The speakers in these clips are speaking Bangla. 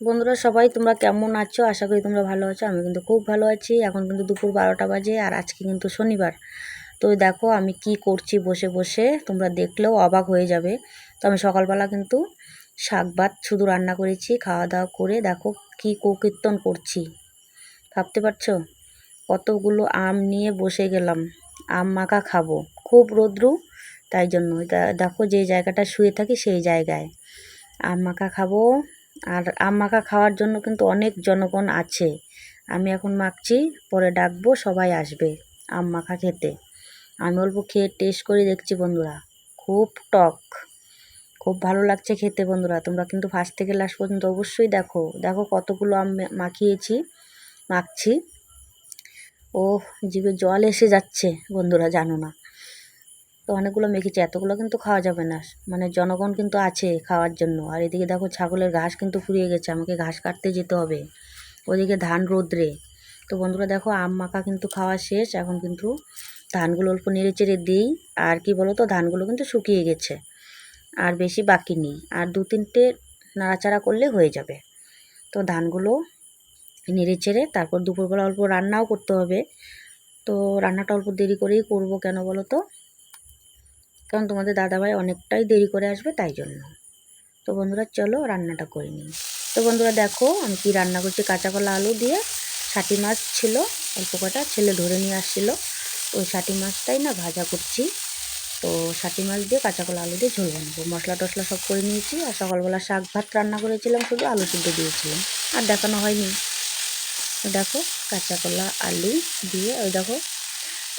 বন্ধুরা সবাই, তোমরা কেমন আছো? আশা করি তোমরা ভালো আছো, আমি কিন্তু খুব ভালো আছি। এখন কিন্তু দুপুর বারোটা বাজে আর আজকে কিন্তু শনিবার। তো দেখো, আমি কি করছি বসে বসে, তোমরা দেখলেও অবাক হয়ে যাবে। তো আমি সকালবেলা কিন্তু শাক ভাত শুধু রান্না করেছি খাওয়া দাওয়া করে দেখো কি কীর্তন করছি। ভাবতে পারছ? কতগুলো আম নিয়ে বসে গেলাম। আম মাখা খাব। খুব রোদ্রু, তাই জন্য। দেখো যে জায়গাটা শুয়ে থাকি সেই জায়গায়। আম মাখা খাব। আর আম মাখা খাওয়ার জন্য কিন্তু অনেক জনগণ আছে। আমি এখন মাখছি, পরে ডাকবো, সবাই আসবে আম মাখা খেতে। আমি অল্প খেয়ে টেস্ট করে দেখছি বন্ধুরা। খুব টক। খুব ভালো লাগছে খেতে বন্ধুরা। তোমরা কিন্তু ফার্স্ট থেকে লাস্ট পর্যন্ত অবশ্যই দেখো। দেখো কতগুলো আম মাখিয়েছি, মাখছি। ও জিভে জল এসে যাচ্ছে বন্ধুরা, জানো না। তো অনেকগুলো মেখেছি, এতগুলো কিন্তু খাওয়া যাবে না। মানে জনগণ কিন্তু আছে খাওয়ার জন্য। আর এদিকে দেখো ছাগলের ঘাস কিন্তু ফুরিয়ে গেছে, আমাকে ঘাস কাটতে যেতে হবে। ওদিকে ধান রোদ্রে। তো বন্ধুরা দেখো, আম মাখা কিন্তু খাওয়া শেষ, এখন কিন্তু ধানগুলো অল্প নেড়ে চেড়ে দিই। আর কি বলো তো ধানগুলো কিন্তু শুকিয়ে গেছে। আর বেশি বাকি নেই। আর দু তিনটে নাড়াচাড়া করলে হয়ে যাবে। তো ধানগুলো নেড়ে চেড়ে তারপর দুপুরবেলা অল্প রান্নাও করতে হবে। তো রান্নাটা অল্প দেরি করেই করব কেন বলো তো কারণ তোমাদের দাদাভাই অনেকটাই দেরি করে আসবে তাই জন্য। তো বন্ধুরা, চলো রান্নাটা করে নিই। তো বন্ধুরা, দেখো আমি কি রান্না করছি। কাঁচা কলা আলু দিয়ে ষাটি মাছ ছিল, অল্প কটা ছেলে ধরে নিয়ে আসছিল। ওই ষাটি মাছটাই না ভাজা করছি। তো ষাটি মাছ দিয়ে কাঁচা কলা আলু দিয়ে ঝোল বানাবো। মশলা টশলা সব করে নিয়েছি আর সকালবেলা শাক ভাত রান্না করেছিলাম, শুধু আলু সিদ্ধ দিয়েছিলাম। আর দেখানো হয়নি। দেখো কাঁচা কলা আলু দিয়ে ওই দেখো,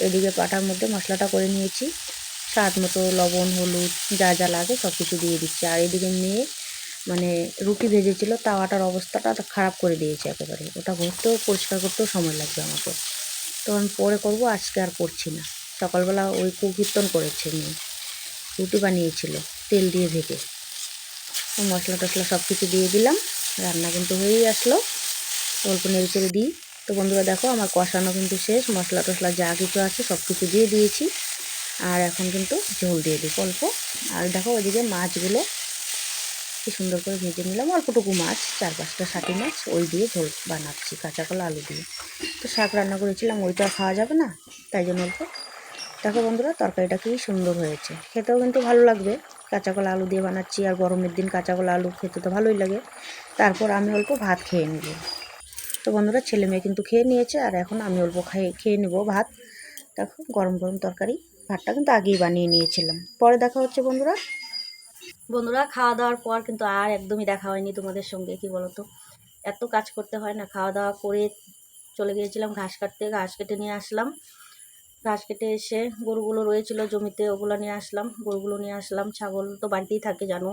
এদিকে পাটার মধ্যে মশলাটা করে নিয়েছি। স্বাদ মতো লবণ, হলুদ, যা যা লাগে সব কিছু দিয়ে দিচ্ছি। আর এদিকে মেয়ে মানে রুটি ভেজেছিল, তাওয়াটার অবস্থাটা খারাপ করে দিয়েছে একেবারে। ওটা ঘুরতেও, পরিষ্কার করতেও সময় লাগবে আমাকে। তো আমি পরে করব, আজকে আর করছি না। সকালবেলা ওই কুকীর্তন করেছে মেয়ে। রুটি বানিয়েছিল, তেল দিয়ে ভেজে। মশলা টশলা সব কিছু দিয়ে দিলাম। রান্না কিন্তু হয়েই আসলো। অল্প নেড়ে চেড়ে দিই। তো বন্ধুরা দেখো, আমার কষানো কিন্তু শেষ। মশলা টশলা যা কিছু আছে সব কিছু দিয়ে দিয়েছি। আর এখন কিন্তু ঝোল দিয়ে দিই অল্প। আর দেখো ওইদিকে মাছগুলো কি সুন্দর করে ভেজে নিলাম। অল্পটুকু মাছ, চার পাঁচটা ষাটি মাছ, ওই দিয়ে ঝোল বানাচ্ছি, কাঁচা কলা, আলু দিয়ে। তো শাক রান্না করেছিলাম, ওইটা খাওয়া যাবে না, তাই জন্য অল্প। দেখো বন্ধুরা, তরকারিটা কি সুন্দর হয়েছে। খেতেও কিন্তু ভালো লাগবে। কাঁচা কলা, আলু দিয়ে বানাচ্ছি, আর গরমের দিন কাঁচা কলা, আলু খেতে তো ভালোই লাগে। তারপর আমি অল্প ভাত খেয়ে নেব। তো বন্ধুরা, ছেলে মেয়ে কিন্তু খেয়ে নিয়েছে, আর এখন আমি অল্প খেয়ে খেয়ে নেব ভাত। দেখো গরম গরম তরকারি। ভাতটা কিন্তু আগেই বানিয়ে নিয়েছিলাম। পরে দেখা হচ্ছে বন্ধুরা। বন্ধুরা, খাওয়া দাওয়ার পর কিন্তু আর একদমই দেখা হয়নি তোমাদের সঙ্গে, কি বলতো? এত কাজ করতে হয় না, খাওয়া দাওয়া করে চলে গিয়েছিলাম ঘাস কাটতে, ঘাস কেটে নিয়ে আসলাম। ঘাস কেটে এসে গরুগুলো রয়েছিল জমিতে, ওগুলো নিয়ে আসলাম, গরুগুলো নিয়ে আসলাম। ছাগল তো বাড়িতেই থাকে, জানো?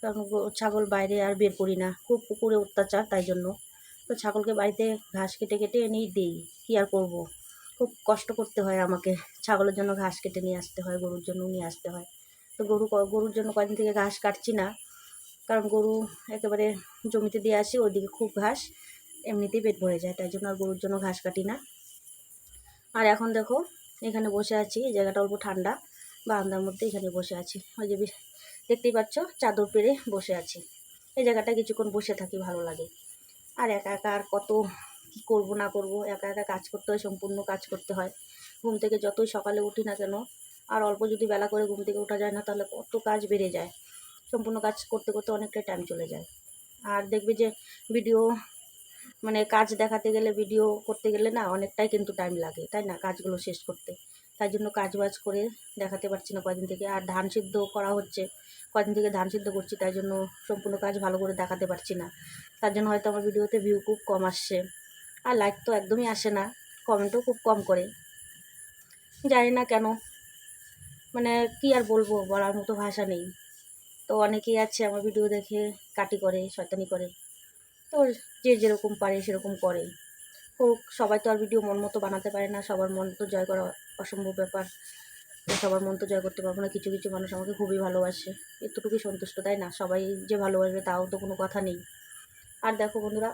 কারণ ছাগল বাইরে আর বের করি না, খুব পুকুরে অত্যাচার, তাই জন্য। তো ছাগলকে বাড়িতে ঘাস কেটে কেটে এনেই দিই, কী আর করব? খুব কষ্ট করতে হয় আমাকে। ছাগলের জন্য ঘাস কেটে নিয়ে আসতে হয়, গরুর জন্য নিয়ে আসতে হয়। তো গরু গরুর জন্য কদিন থেকে ঘাস কাটছি না। কারণ গরু একেবারে জমিতে দিয়ে আসি, ওইদিকে খুব ঘাস, এমনিতেই পেট ভরে যায়, তাই জন্য আর গরুর জন্য ঘাস কাটি না। আর এখন দেখো, এখানে বসে আছি, এই জায়গাটা অল্প ঠান্ডা, বারান্দার মধ্যে এখানে বসে আছি। ওই যে দেখতেই পাচ্ছ, চাদর পেরে বসে আছি। এই জায়গাটা কিছুক্ষণ বসে থাকি, ভালো লাগে। আর একা একা আর কত কী করব, না করব, একা একা কাজ করতে হয়, সম্পূর্ণ কাজ করতে হয়। ঘুম থেকে যতই সকালে উঠি না কেন, আর অল্প যদি বেলা করে ঘুম থেকে ওঠা যায় না, তাহলে কত কাজ বেড়ে যায়। সম্পূর্ণ কাজ করতে করতে অনেকটাই টাইম চলে যায়। আর দেখবে যে ভিডিও মানে কাজ দেখাতে গেলে ভিডিও করতে গেলে না, অনেকটাই কিন্তু টাইম লাগে, তাই না? কাজগুলো শেষ করতে। তাই জন্য কাজ বাজ করে দেখাতে পারছি না কদিন থেকে। আর ধান সিদ্ধ করা হচ্ছে, কদিন থেকে ধান সিদ্ধ করছি, তাই জন্য সম্পূর্ণ কাজ ভালো করে দেখাতে পারছি না। তার জন্য হয়তো আমার ভিডিওতে ভিউ খুব কম আসছে। আর লাইক তো একদমই আসে না কমেন্টও খুব কম করে। জানি না কেন। মানে কি আর বলব, বলার মতো ভাষা নেই। তো অনেকেই আছে আমার ভিডিও দেখে, কাটি করে, শয়তানি করে। তো যে যেরকম পারে সেরকম করে। করুক সবাই তো আর ভিডিও মন মতো বানাতে পারে না, সবার মন তো জয় করা অসম্ভব ব্যাপার। সবার মন তো জয় করতে পারব না, কিছু কিছু মানুষ আমাকে খুবই ভালোবাসে। এতটুকুই সন্তুষ্ট, তাই না? সবাই যে ভালোবাসবে তাও তো কোনো কথা নেই। আর দেখো বন্ধুরা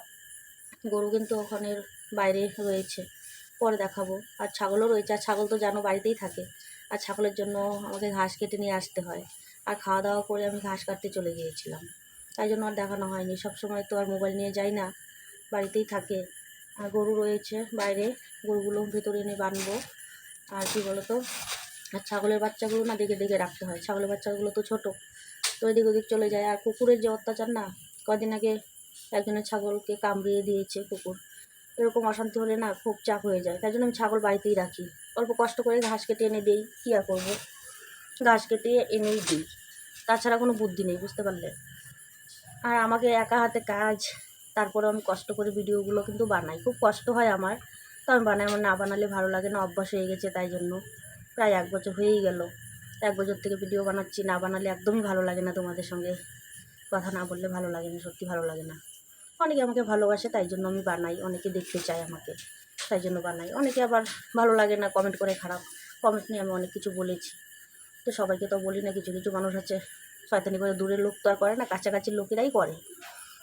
গরু কিন্তু ওখানে বাইরে রয়েছে। পরে দেখাবো। আর ছাগলও রয়েছে। আর ছাগল তো জানো বাড়িতেই থাকে। আর ছাগলের জন্য আমাকে ঘাস কেটে নিয়ে আসতে হয়। আর খাওয়া দাওয়া করে আমি ঘাস কাটতে চলে গিয়েছিলাম। তাই জন্য আর দেখানো হয়নি। সব সময় তো আর মোবাইল নিয়ে যাই না। বাড়িতেই থাকে। আর গরু রয়েছে বাইরে। গরুগুলো ভেতরে এনে বাঁধবো আর কী বলো তো আর ছাগলের বাচ্চাগুলো না দেখে দেখে রাখতে হয়। ছাগলের বাচ্চাগুলো তো ছোটো। তো এদিক ওদিক চলে যায়। আর কুকুরের যে অত্যাচার না? কদিন আগে একজনের ছাগলকে কামড়িয়ে দিয়েছে কুকুর। এরকম অশান্তি হলে না খুব চাপ হয়ে যায়। তাই জন্য আমি ছাগল বাড়িতেই রাখি। অল্প কষ্ট করে ঘাস কেটে এনে দিই, কী আর করব? ঘাস কেটে এনেই দিই। তাছাড়া কোনো বুদ্ধি নেই, বুঝতে পারলে? আর আমাকে একা হাতে কাজ তারপরে আমি কষ্ট করে ভিডিওগুলো কিন্তু বানাই। খুব কষ্ট হয় আমার। তো আমি বানাই আমার না বানালে ভালো লাগে না, অভ্যাস হয়ে গেছে তাই জন্য। প্রায় এক বছর হয়েই গেল। এক বছর থেকে ভিডিও বানাচ্ছি, না বানালে একদমই ভালো লাগে না তোমাদের সঙ্গে কথা না বললে ভালো লাগে না, সত্যি ভালো লাগে না। অনেকে আমাকে ভালোবাসে, তাই জন্য আমি বানাই। অনেকে দেখতে চায় আমাকে, তাই জন্য বানাই। অনেকে আবার ভালো লাগে না কমেন্ট করে খারাপ। কমেন্ট নিয়ে আমি অনেক কিছু বলেছি। তো সবাইকে তো বলি না, কিছু কিছু মানুষ আছে, শয়তানি করে দূরের লোক তো আর করে না, কাছাকাছির লোকেরাই করে।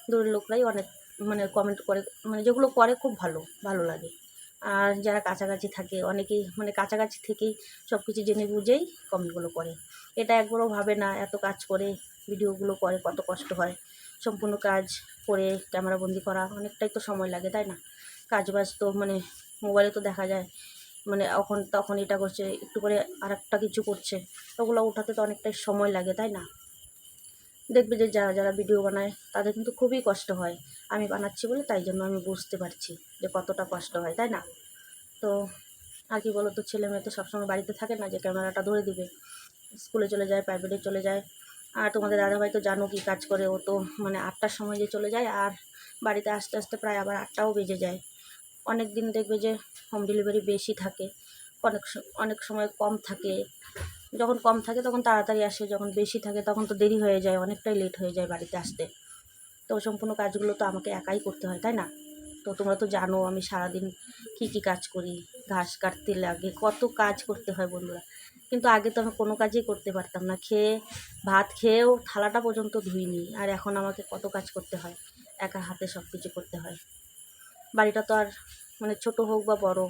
দূরের লোকরাই অনেক মানে কমেন্ট করে মানে যেগুলো করে খুব ভালো ভালো লাগে। আর যারা কাছাকাছি থাকে, অনেকেই মানে কাছাকাছি থেকেই সব কিছু জেনে বুঝেই কমেন্টগুলো করে। এটা একবারও ভাবে না, এত কাজ করে ভিডিওগুলো করে, কত কষ্ট হয়। সম্পূর্ণ কাজ করে ক্যামেরাবন্দি করা, অনেকটাই তো সময় লাগে, তাই না? কাজ বাজ তো মানে মোবাইলে তো দেখা যায়। মানে এখন, তখন এটা করছে, একটু করে আর একটা কিছু করছে, ওগুলো ওঠাতে তো অনেকটাই সময় লাগে, তাই না? দেখবে যে যারা যারা ভিডিও বানায়, তাদের কিন্তু খুবই কষ্ট হয়। আমি বানাচ্ছি বলে তাই জন্য আমি বুঝতে পারছি যে কতটা কষ্ট হয়, তাই না? তো আর কি বলো তো ছেলে মেয়ে তো সবসময় বাড়িতে থাকে না যে ক্যামেরাটা ধরে দিবে। স্কুলে চলে যায় প্রাইভেটে চলে যায়। আর তোমাদের দাদাভাই তো জানো কি কাজ করে, ও তো মানে আটটার সময় যে চলে যায় আর বাড়িতে আসতে আসতে প্রায় আবার আটটাও বেজে যায়। অনেক দিন দেখবে যে হোম ডেলিভারি বেশি থাকে, অনেক অনেক সময় কম থাকে। যখন কম থাকে তখন তাড়াতাড়ি আসে, যখন বেশি থাকে তখন তো দেরি হয়ে যায়, অনেকটাই লেট হয়ে যায় বাড়িতে আসতে। তো সম্পূর্ণ কাজগুলো তো আমাকে একাই করতে হয়, তাই না? তো তোমরা তো জানো আমি সারাদিন কী কী কাজ করি, ঘাস কাটতে লাগে, কত কাজ করতে হয় বন্ধুরা। কিন্তু আগে তো আমি কোনো কাজই করতে পারতাম না। খেয়ে, ভাত খেয়েও থালাটা পর্যন্ত ধুইনি। আর এখন আমাকে কত কাজ করতে হয়? একা হাতে সব কিছু করতে হয়। বাড়িটা তো আর মানে ছোট হোক বা বড়,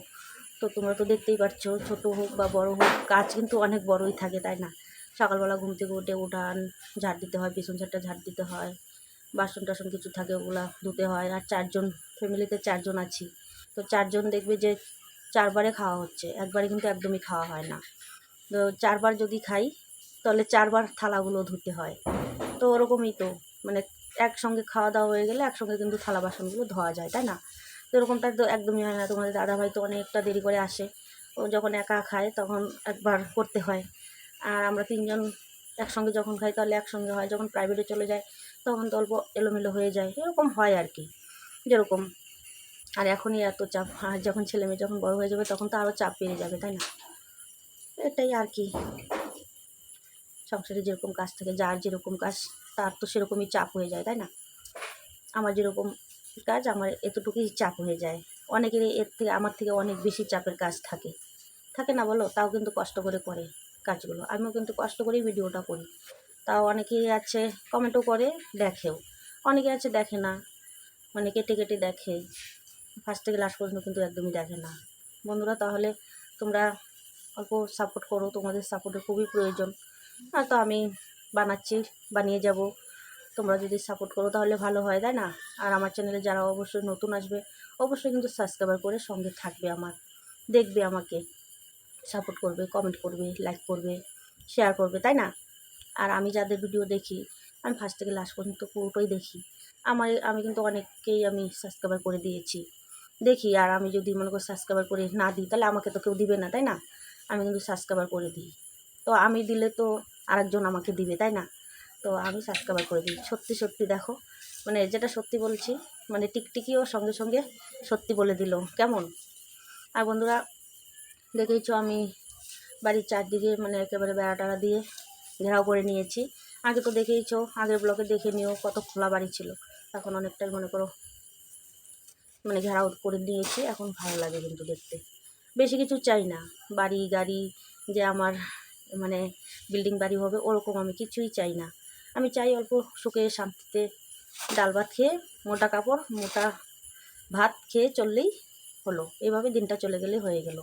তো তোমরা তো দেখতেই পাচ্ছ ছোট হোক বা বড় হোক, কাজ কিন্তু অনেক বড়ই থাকে, তাই না? সকালবেলা ঘুম থেকে উঠে উঠান, ঝাড় দিতে হয় পিছন ঝাড়টা ঝাড় দিতে হয়, বাসন টাসন কিছু থাকে ওগুলা ধুতে হয়। আর চারজন ফ্যামিলিতে চারজন আছি, তো চারজন দেখবে যে চারবারে খাওয়া হচ্ছে, একবারে কিন্তু একদমই খাওয়া হয় না। চারবার যদি খাই, তাহলে চারবার থালাগুলো ধুতে হয়। তো ওরকমই তো মানে একসঙ্গে খাওয়া দাওয়া হয়ে গেলে একসঙ্গে কিন্তু থালা বাসনগুলো ধোয়া যায়, তাই না? তো এরকমটা তো একদমই হয় না। তোমাদের দাদাভাই তো অনেকটা দেরি করে আসে। ও যখন একা খায়, তখন একবার করতে হয়। আর আমরা তিনজন একসঙ্গে যখন খাই, তাহলে একসঙ্গে হয়। যখন প্রাইভেটে চলে যায়, তখন তো অল্প এলোমেলো হয়ে যায়। এরকম হয় আর কি, যেরকম। আর এখনই এত চাপ। আর যখন ছেলে মেয়ে যখন বড় হয়ে যাবে, তখন তো আরও চাপ পেয়ে যাবে, তাই না? এটাই আর কি। সংসারে যেরকম কাজ থাকে, যার যেরকম কাজ, তার তো সেরকমই চাপ হয়ে যায়, তাই না? আমার যেরকম কাজ, আমার এতটুকুই চাপ হয়ে যায়। অনেকেরই এর থেকে, আমার থেকে অনেক বেশি চাপের কাজ থাকে। থাকে না বলো? তাও কিন্তু কষ্ট করে করে কাজগুলো। আমিও কিন্তু কষ্ট করেই ভিডিওটা করি। তাও অনেকেই আছে, কমেন্টও করে, দেখেও। অনেকে আছে, দেখে না। মানে কেটে কেটে দেখে। ফার্স্ট থেকে লাস্ট পর্যন্ত কিন্তু একদমই দেখে না। বন্ধুরা, তাহলে তোমরা অল্প সাপোর্ট করো, তোমাদের সাপোর্টের খুবই প্রয়োজন। আর তো আমি বানাচ্ছি, বানিয়ে যাব। তোমরা যদি সাপোর্ট করো তাহলে ভালো হয়, তাই না? আর আমার চ্যানেলে যারা অবশ্যই নতুন আসবে, অবশ্যই কিন্তু সাবস্ক্রাইবার করে সঙ্গে থাকবে আমার। দেখবে আমাকে। সাপোর্ট করবে কমেন্ট করবে লাইক করবে শেয়ার করবে, তাই না? আর আমি যাদের ভিডিও দেখি, আমি ফার্স্ট থেকে লাস্ট পর্যন্ত পুরোটাই দেখি। আমার, আমি কিন্তু অনেককেই আমি সাবস্ক্রাইবার করে দিয়েছি। দেখি, আর আমি যদি মনে করি সাবস্ক্রাইবার করে না দিই, তাহলে আমাকে তো কেউ দিবে না, তাই না? আমি কিন্তু সাবস্ক্রাইবার করে দিই। তো আমি দিলে তো আরেকজন আমাকে দিবে, তাই না? তো আমি সাবস্ক্রাইবার করে দিই। সত্যি সত্যি দেখো মানে যেটা সত্যি বলছি মানে টিকটিকিও সঙ্গে সঙ্গে সত্যি বলে দিল। কেমন? আর বন্ধুরা, দেখেইছো আমি বাড়ির চারদিকে মানে একেবারে বেড়া টাড়া দিয়ে ঘেরাও করে নিয়েছি। আগে তো দেখেইছো, আগের ব্লকে দেখে নিও কত খোলা বাড়ি ছিল। এখন অনেকটাই মনে করো মানে ঘেরাও করে নিয়েছি। এখন ভালো লাগে কিন্তু দেখতে। বেশি কিছু চাই না। বাড়ি, গাড়ি যে আমার মানে বিল্ডিং বাড়ি হবে, ওরকম আমি কিছুই চাই না। আমি চাই অল্প সুখে শান্তিতে ডাল ভাত খেয়ে, মোটা কাপড়, মোটা ভাত খেয়ে চললেই হলো। এইভাবে দিনটা চলে গেলে হয়ে গেল।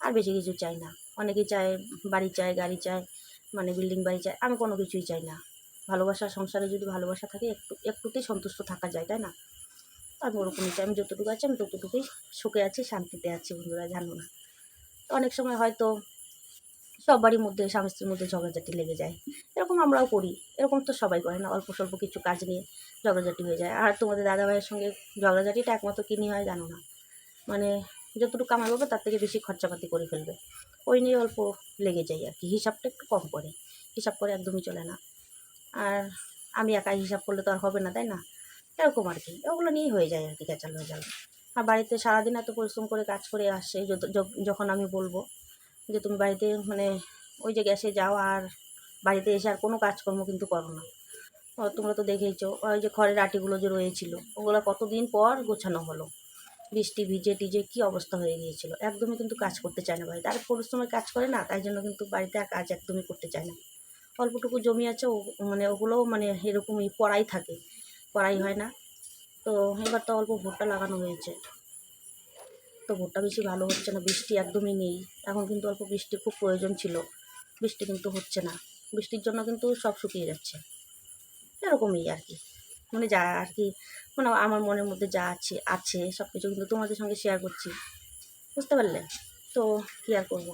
আর বেশি কিছু চাই না। অনেকে চায় বাড়ি চায়, গাড়ি চায় মানে বিল্ডিং বাড়ি চায়, আমি কোনো কিছুই চাই না। ভালোবাসা, সংসারে যদি ভালোবাসা থাকে, একটু, একটুতেই সন্তুষ্ট থাকা যায়, তাই না? আমি ওরকমই চাই আমি যতটুকু আছি, আমি ততটুকুই সুখে আছি, শান্তিতে আছি বন্ধুরা, জানো না। অনেক সময় হয়তো সবারই মধ্যে, স্বামী স্ত্রীর মধ্যে ঝগড়াঝাটি লেগে যায়। এরকম আমরাও করি, এরকম তো সবাই করে না, অল্প স্বল্প কিছু কাজ নিয়ে ঝগড়াঝাটি হয়ে যায়। আর তোমাদের দাদা ভাইয়ের সঙ্গে ঝগড়াঝাটিটা একমাত্র কী নিয়ে হয় জানো না? মানে যতটুকু কামাই পাবে তার থেকে বেশি খরচাপাতি করে ফেলবে। ওই নিয়ে অল্প লেগে যায় আর কি, হিসাবটা একটু কম করে, হিসাব করে একদমই চলে না। আর আমি একাই হিসাব করলে তো আর হবে না, তাই না? এরকম আর কি ওগুলো নিয়েই হয়ে যায় আর কি ক্যাচাল ভেজাল আর বাড়িতে সারাদিন এত পরিশ্রম করে কাজ করে আসে যখন আমি বলব যে তুমি বাড়িতে মানে ওই যে গ্যাসে যাও আর বাড়িতে এসে আর কোনো কাজকর্ম কিন্তু করো না। তোমরা তো দেখেইছো ওই যে খড়ের আটিগুলো যে রয়েছিল, ওগুলো কতদিন পর গোছানো হলো? বৃষ্টি, ভিজে টিজে কী অবস্থা হয়ে গিয়েছিল? একদমই কিন্তু কাজ করতে চায় না বাড়িতে। আর পরিশ্রমের কাজ করে না, তাই জন্য কিন্তু বাড়িতে আর কাজ একদমই করতে চায় না। অল্পটুকু জমি আছে মানে ওগুলোও মানে এরকমই পড়াই থাকে। পড়াই হয় না। তো এবার তো অল্প ভুট্টা লাগানো হয়েছে। তো ভুট্টা বেশি ভালো হচ্ছে না, বৃষ্টি একদমই নেই। এখন কিন্তু অল্প বৃষ্টি খুব প্রয়োজন ছিল। বৃষ্টি কিন্তু হচ্ছে না। বৃষ্টির জন্য কিন্তু সব শুকিয়ে যাচ্ছে। এরকমই আর কি। মানে যা আর কি মানে আমার মনের মধ্যে যা আছে আছে সব কিছু কিন্তু তোমাদের সঙ্গে শেয়ার করছি। বুঝতে পারলে? তো কী আর করব?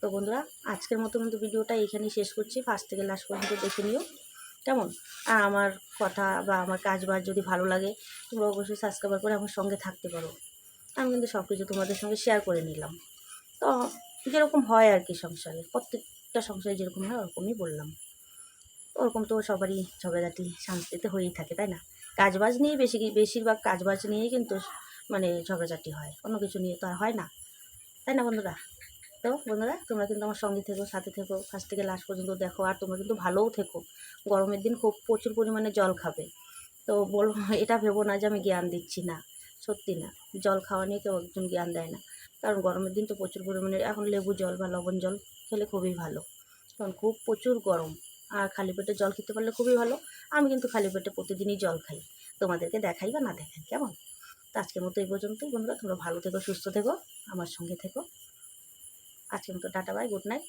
তো বন্ধুরা, আজকের মতো কিন্তু ভিডিওটা এইখানেই শেষ করছি। ফার্স্ট থেকে লাস্ট পর্যন্ত দেখে নিও। কেমন? আর আমার কথা বা আমার কাজ বাজ যদি ভালো লাগে, তোমরা অবশ্যই সাবস্ক্রাইব করে আমার সঙ্গে থাকতে পারো। আমি কিন্তু সব কিছু তোমাদের সঙ্গে শেয়ার করে নিলাম। তো যেরকম হয় আর কি সংসারে, প্রত্যেকটা সংসারে যেরকম হয় ওরকমই বললাম। ওরকম তো সবারই ঝগড়াঝাটি শান্তিতে হয়েই থাকে, তাই না? কাজবাজ নিয়ে বেশি বেশিরভাগ কাজবাজ নিয়েই কিন্তু মানে ঝগড়াঝাটি হয়, অন্য কিছু নিয়ে তো আর হয় না। তাই না বন্ধুরা? তো বন্ধুরা, তোমরা কিন্তু আমার সঙ্গে থেকো, সাথে থেকো। ফার্স্ট থেকে লাস্ট পর্যন্ত দেখো, আর তোমরা কিন্তু ভালোও থেকো। গরমের দিন খুব প্রচুর পরিমাণে জল খাবে। তো বল এটা ভেবো না যে আমি জ্ঞান দিচ্ছি না। সত্যি না। জল খাওয়া নিয়ে কেউ একজন জ্ঞান দেয় না। কারণ গরমের দিন তো প্রচুর পরিমাণে, এখন লেবু জল বা লবণ জল খেলে খুবই ভালো। কারণ খুব প্রচুর গরম। আর খালি পেটে জল খেতে পারলে খুবই ভালো। আমি কিন্তু খালি পেটে প্রতিদিনই জল খাই। তোমাদেরকে দেখাই বা না দেখাই, কেমন? তো আজকের মতো এই পর্যন্তই বন্ধুরা। তোমরা ভালো থেকো, সুস্থ থেকো, আমার সঙ্গে থেকো। আজকের মতো টাটা বাই গুড নাইট।